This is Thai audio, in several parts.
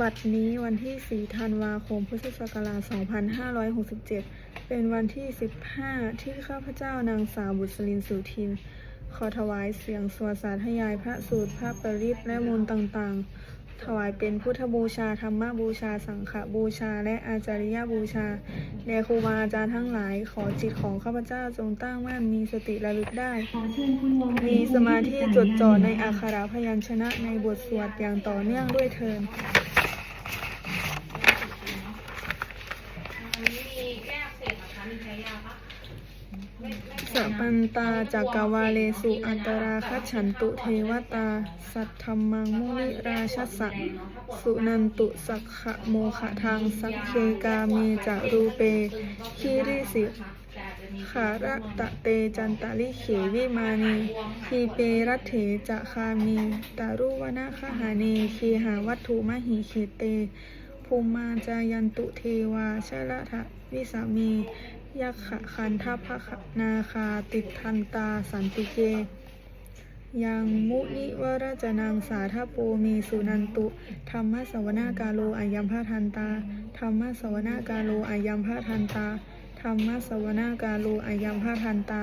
บัดนี้วันที่ 4 ธันวาคม พุทธศักราช 2567 เป็นวันที่ 15 ที่ข้าพเจ้านางสาวบุษลินสุทิน ขอถวายเสียงสวดสาธยายพระสูตร พระปริตและมนต์ต่างๆ ถวายเป็นพุทธบูชา ธรรมบูชา สังฆบูชา และอาจาริยบูชาแด่ครูบาอาจารย์ทั้งหลาย ขอจิตของข้าพเจ้าจงตั้งมั่นมีสติระลึกได้ มีสมาธิจดจ่อในอักขระพยัญชนะในบทสวดอย่างต่อเนื่องด้วยเทิน มีแก้อักเสบนะคะมีใช้ยาปะไม่ไม่สใช้นะปันตาจากกาวาเลสุอันตราคัจฉันตุเทวตา สัทธรรมังมุนิราชสสะสุนันตุสักขะโมขะทางสักเคกาเมจารูเปคีริสิขาระตะเตจันตะลิเขวิมานีทีเปรัตเถจะคามีตารุวนาคหาเนเคหาวัตถุมหิเขเต ภูมิมาจายันตุเทวาชะละทะวิสามียักขะคันทัพพะนาคาติทันตาสันติเกยังมุนิวราจนังสาธาโปมีสุนันตุธรรมสวนากาโลอายัมพะทันตาธรรมสวนากาโลอายัมพะทันตาธรรมสวนากาโลอายัมพะทันตา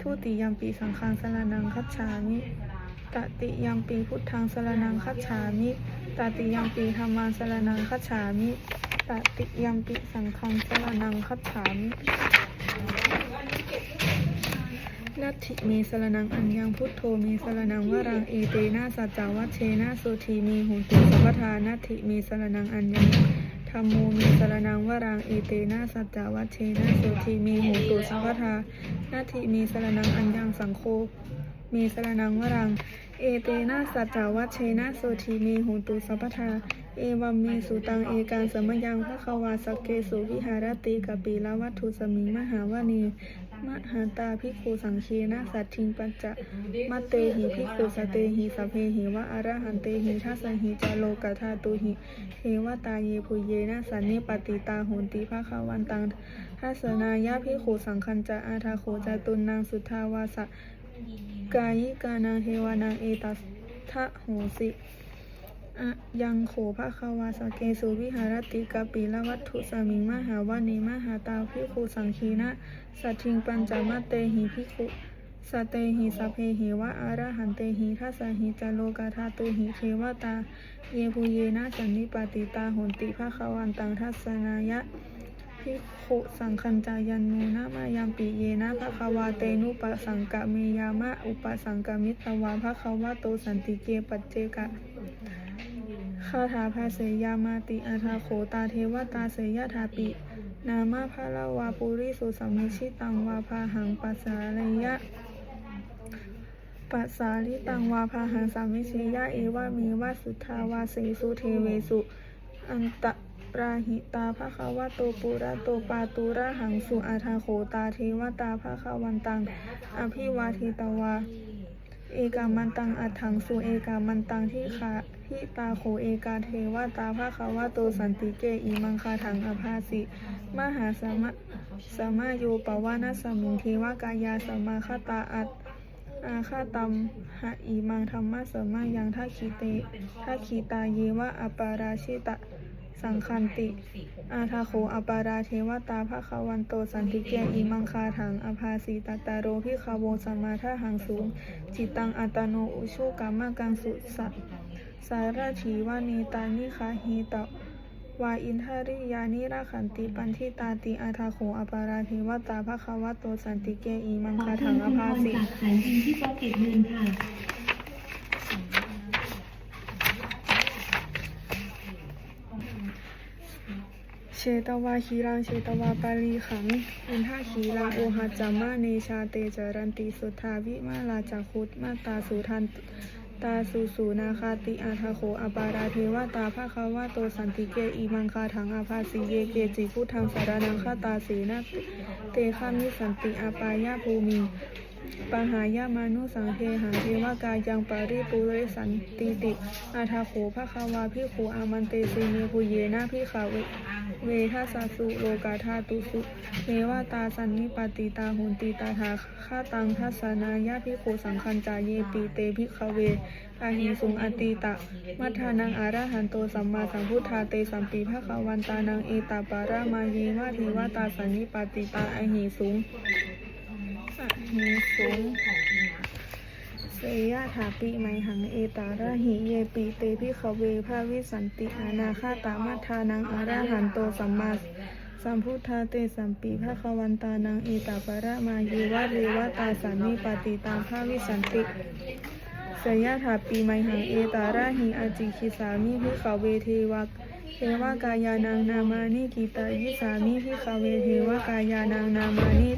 ทุติยมปีสังฆังสรนังคัจฉามิตติยมปีพุทธังสรนังคัจฉามิตติยมปีธรรมังสรนังคัจฉามิตติยมปีสังฆังสรนังคัจฉามินัตถิเมสรนังอัญญังพุทโธเมสรนังวรังเอเตนะสัจจาวัชเชนะโสทีเมหุตุสัพพทานัตถิเมสรนังอัญญัง ธรรมโมมีสรนังวรังเอเตนะสัจจาวัชเชนะโสทีมีหูตุสัพพทานาทีมีสรนังอัญญังสังโฆมีสรนังวรัง เอเตนะสัจจาวัชเชนะโสทีมีหูตุสัพพทาเอวัมเมสุตังเอการสมยังพระควาสเกสุวิหารติกปิลวัตถุสมิงมหาวานี มหาตาภิกขุสังเคนะสัตถิงปัจจะมัตเตหิภิกขุสเตหิสัพเพหิวะอระหันเตหิทัสหิจาโลกธาตุหิเทวตาเยภูเยนะสันนิปติตาโหนติภาคาวันตังทัสนายะภิกขุสังคัญจะอาทาโขจตุนนางสุทธาวาสะกายิกานังเทวานังเอตัสทะโหสิอะยังโขภะคะวาสเกสุวิหารติกปิละวัตถุสมิงมหาวานีมหาตาภิกขุสังคีนะ สัตถิงปัญจมัตเตหิภิกขุสเตหิสพเพหิวะอาระหันเตหิทัสหิจโลกาธาตุหิเทวตา เยภูเยนะสันนิปติตาโหนติภะคะวันตังทัสนายะภิขุสังคัญจายันโนนะมายามปิเยนะภะคะวาเตนุปสังกะเมยามะอุปสังกะมิตวาภะคะวะโตสันติเกปัจเจกะ คาถาภาเสยามาติอาทาโขตาเทวตาเสยทาปิ นามาพาลาวาปุริสุสัมมิชิตังวาพาหังปัสสาระยะปัสสาลิตังวาพาหังสัมมิชิยะเอวามีวาสุทธาวาสีสุเทเวสุ อันตราหิตาภะคะวะโตปุระโตปาตุระหังสุอาทาโขตาเทวตาภะคะวันตัง อภิวาทิตวา เอกามันตังอัฏฐังสุเอกามันตังที่ขาที่ตาโขเอกาเทวตาภาคาวะโตสันติเกอิมังคาถังอภาสิมหาสมะสมาโยปวานัสสมิงเทวกายาสมาคตาอัตอาคาตัมหะอิมังธรรมะสมายังทัคีเตทัคีตาเยวะอปาราชิตะ สังคันติ อาทาโขอปาราเทวตาภคาวันโตสันติเกอิมังคาถังอภาสีตตาโรพิคาโวสัมมาทาหังสูงจิตตังอัตโนอุชุกามากังสุสัสสารถีวานีตานิคาหีตะวาอินทาริยานิราขันติปันทิตาติอาทาโขอปาราเทวตาภควโตสันติเกอิมังขอคาเชิถัญงอคุณวภางสิจากแสงอินที่โต๊ะเก็บเงินค่ะ เชตวาคีรังเชตวาปาลีขังอินทาคีรังโอหัจามาเนชาเตจรันติสุทธาวิมาลาจาคุตมาตาสุทันตาสุสูนาคาติอาทาโขอปาราเทวตาภาคาวาโตสันติเกอีมังคาถังอาภาสีเยเกจิพุทธังสารนังคาตาสีนาเตคามิสันติอาปายาภูมิ ปหายามานุสังเทหาเทวากายังปาริปุเรสันติติอาทาโขภคาวาพิโขอามันเตสีเมภูเยนะพิขาเวเวทัสสสุโลกาธาตุสุเมวาตาสันนิปติตาหุนติตาทาฆาตังทัสนายาพิโขสังคัญจาเยปีเตพิขเวอาหิสุงอติตะ มัทานังอาระหันโตสัมมาสัมพุทธาเตสัมปีภควันตานังเอตาปารามาเยวาเทวตาสันนิปติตาอหิสุง อหิสุงเสยะถาปิไมหังเอตาระหิเยปิเตพิขเวภาวิสันติอานาคาตามัทธานังอาระหันโตสัมมาสัมพุทธาเตสัมปีภควันตานังเอตาประมาเยวะเรวะตาสันนิปติตามภาวิสันติเสยะถาปิไมหังเอตาระหิอาจิคิสามิพิขเวเทวะ เทวกายานังนามานิกิตายิสามิพิขเวเทวกายานังนามานิ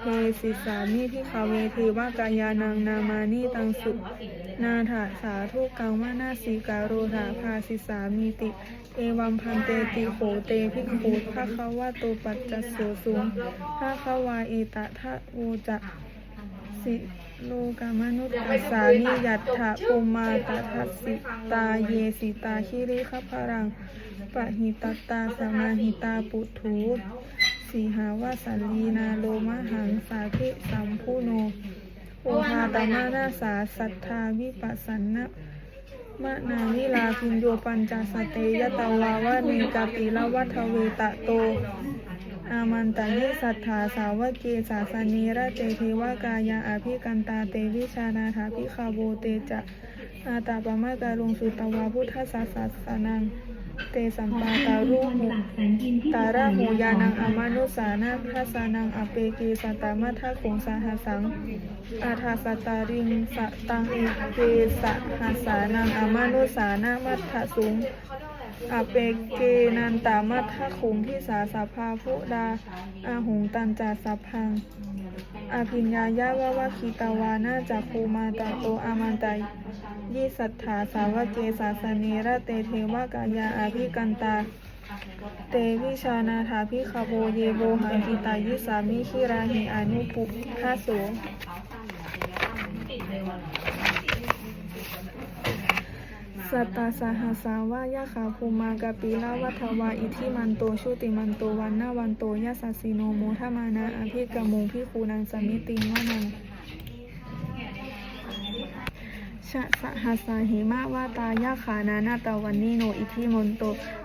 เทสิสามิพิคาเวเทวากายานังนามานิตังสุนาถาสาธุกังวานาสีกาโรธาภาสิสามิติเอวัมพันเตติโขเตพิกขุภาคะวะโตปัจจสโสสุงภาคะวาเอตะทะโวจะ สิโลกามนุตตสานิยัตถะปุมาตทัสสิตาเยสิตาคิริขพรังปะหิตตตาสมาหิตาปุถุสีหาวาสันลีนาโลมหังสาธิสัมพุโนโอภาตมานาสาสัทธาวิปัสสนะมะนาวิลาพินโยปัญจสเตยตวาวะเนกาปิละวัทเวตะโต อามันตานิสัทธาสาวเกสาสนีระเจเทวากายาอภิกันตาเตวิชานาถาพิคาโบเตจะอาตาปมาการุงสุตวาพุทธศาสสนังเตสัมปาตารุหุตาระโหยานังอามานุสานาทัสานังอเปกีสตามัทธคงสาหสัง อาทาสตาริงสตังเอเกสหัสานังอามานุสานามัทธสุง อเปเกนันตามัทธคุงพิสาสภาพุดา อาหุงตันจาสัพพังอภิญญายาวะวะคิตาวานาจากภูมาตาโตอามันตายยิสัทธาสาวเกสาสเนระเตเทวกายาอาภิกันตา เตวิชานาถาพิคาโบเยโบหังกิตายิสามิชิราหิอนุปุทาโส สัตตาสหัสสาวายาขาภูมากาปิลาวัทวาอิทิมันโตชุติมันโตวันนาวันโตยาสสสิโนโมทมานาอภิกมุงพิคูนังสมิติงวานังชะสหัสาหิมะวาตายาขานานาตาวันนิโนอิทิมนโต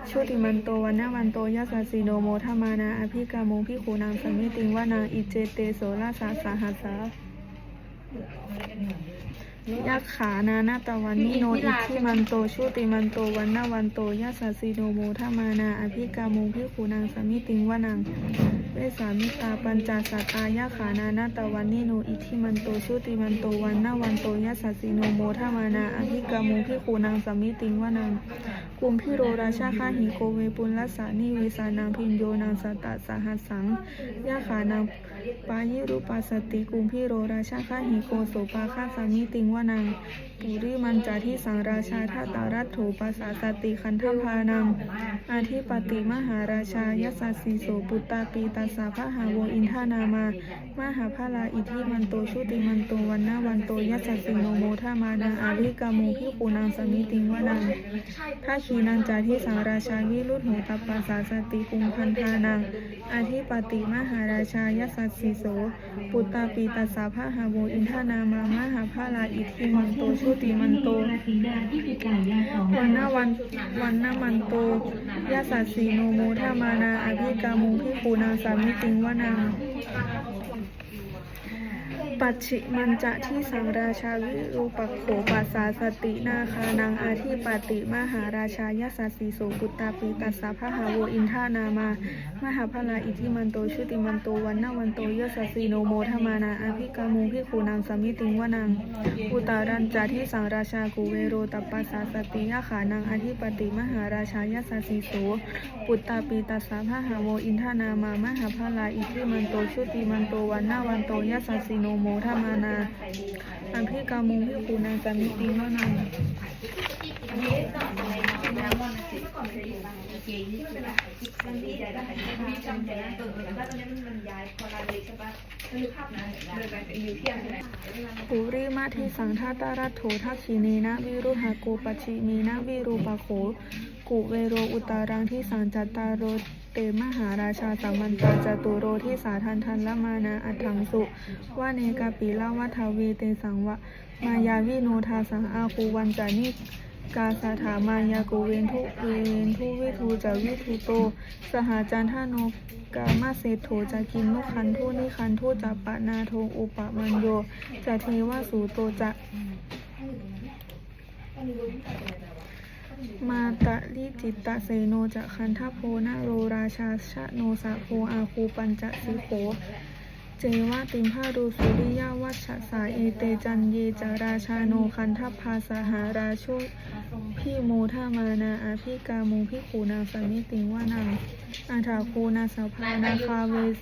ชุติมันโตวันนาวันโตยาสสสิโนโมทมานาอภิกามุพิคูนังสมิติงวานังอิเจเตโสราสาสหัสสายาขานานาตาวันนิโนอิทิมันโตชุติมันโตวันนาวันโตยาสสสิโนโมทามานาอภิกามุพิคูนังสมิติงวานังเวสามิตาปัญจสัตตายาขานานาตวันนิโนอิทิมันโตชุติมันโตวันนาวันโตยัสสสิโนโมทามานาอภิกามุพิคูนังสมิติงวานังกุมพิโรราชาคาหิโกเวปุลลัสานิเวสานังพินโยนังสัตตสหัสสังยาขานังปายิรูปัสสติกุมพิโรราชาคาหิโกโสปาคาสามิติงวานังปุริมันจาทิสังราชาทาตารัตโถปัสสาสติคันธพานัง อาทิปติมหาราชายัสสีโสปุตตาปีตัสสะพะหาโวอินทานามามหาพาลาอิทิมันโตชุติมันโตวันนาวันโตยัสสสิโนโมทามานังอาริกามุพิคูนังสมิติงวนังท่าขีนังจาทิสังราชาวิรุตโหตปัสสาสติคุงพันธานัง อาทิปติมหาราชายัสสีโส ปุตตาปีตัสสะพะหาโวอินทานามามหาพาลาอิทิมันโตชุติมันโตวันนาวันวันนามันโตยาสัสสีโนโมทามานาอภิกามุงพิปูนาสามิติงวนา ปัจฉิมันจะที่สังราชาวิรูปโขปัสสาสตินาคานังอาทิปติมหาราชายาสัสสีโสกุตตาปีตัสสะพะหาโวอินทานามามหาพลาอิทิมันโตชุติมันโตวันนาวันโตยสัสสีโนโมทมานาอภิกามุพิคูนางสมิติงวนังอุตารันจาที่สังราชากุเวโรตัปปัสสาสติยาขานังอธิปติมหาราชายาสสีโสปุตตาปีตัสสะพะหาโวอินทานามามหาพลาอิทิมันโตชุติมันโตวันนาวันโตยาสสีโนโมทามานาอภิกามุงพิคูนาสามิติงวนังปุริมาทิสังทัตตรัตโถทักขินีนะวิรุหาโกปชิมีนะวิรูปโข กุเวโรอุตารังที่สังจัตตารโรเตมหาราชาสัมมันตาจตุโรที่สาทันทันละมานาอัถังสุว่าเนกาปิลาวัฏาเวเตสังวะ มายาวิโนทาสังอาคูวันจานิกาสาถามายาโกเวนทุเวนทุวิทูจาวิทูโต สหาจันทาโนกามาเศโถจะกินนุคันทุนิคันทุจะปะนาโทอุปมัญโยจะเทวสูโตจะ มาตะลิจิตตะเสโนจะคันทโพนาโรราชาชะโนสะโพอาคูปัญจะสิโขเจวะติมพารูสุริยาวัชชะสาเอเตจันเยจาราชาโนคันทพาสหาราชุพี่โมทามานาอาภิกามุพิขูนาสมิติงวานังอาถาคูนาสภานาคาเวส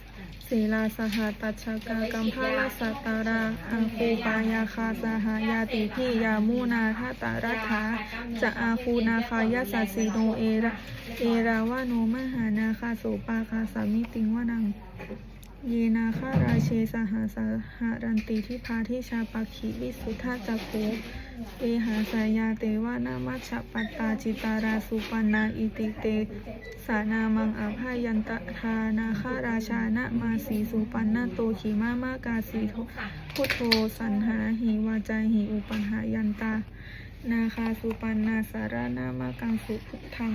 ศีลาสหตัชชกากัมพาลสัตตาราอังคูปายาคาสหายาติพิยามูนาทาตารัฐาจะอาคูนาคายาสัสสีโนเอระเอราวาโนมหานาคาโสปาคาสามิติงวานัง ยนาคาราเชสหาสาหารันติทิพาทิชาปักขิวิสุทธาจักโขเวหาสายาเตวานามัชฌปัตตาจิตาราสุปันนาอิติเต สานามังอาภายันตทานาคาราชานะมาสีสุปันนาโตขีมามากาสีโทพุทโธสันหาหิวาจาหิอุปันหายันตา นาคาสุปันนาสารนามากังสุพุทธัง